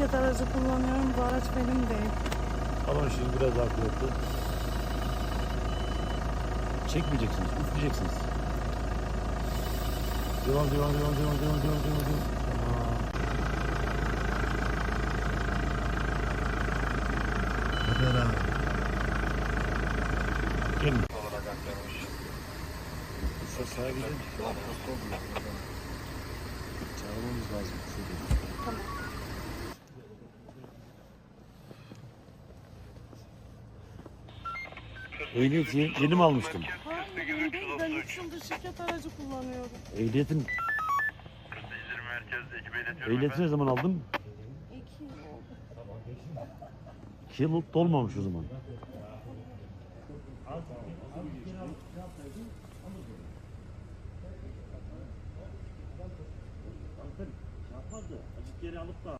şirket aracı kullanıyorum. Bu araç benim değil. Ama şimdi biraz daha kuvvetli. Çekmeyeceksiniz, üfleyeceksiniz. Devam, devam, devam, devam, devam, devam, devam, devam. Tamam. Haber abi. Gelin. Kısa sağa gidelim. Çağırmamız lazım. Şurada. Ehliyeti yeni mi almıştın? Hayır, benim değil. Ben 3 yıldır şirket aracı kullanıyorum. Ehliyetin, İzmir Merkez ekibi iletiyorum ehliyeti ne zaman aldın? 2 yıl oldu. İki yıl dolmamış o zaman.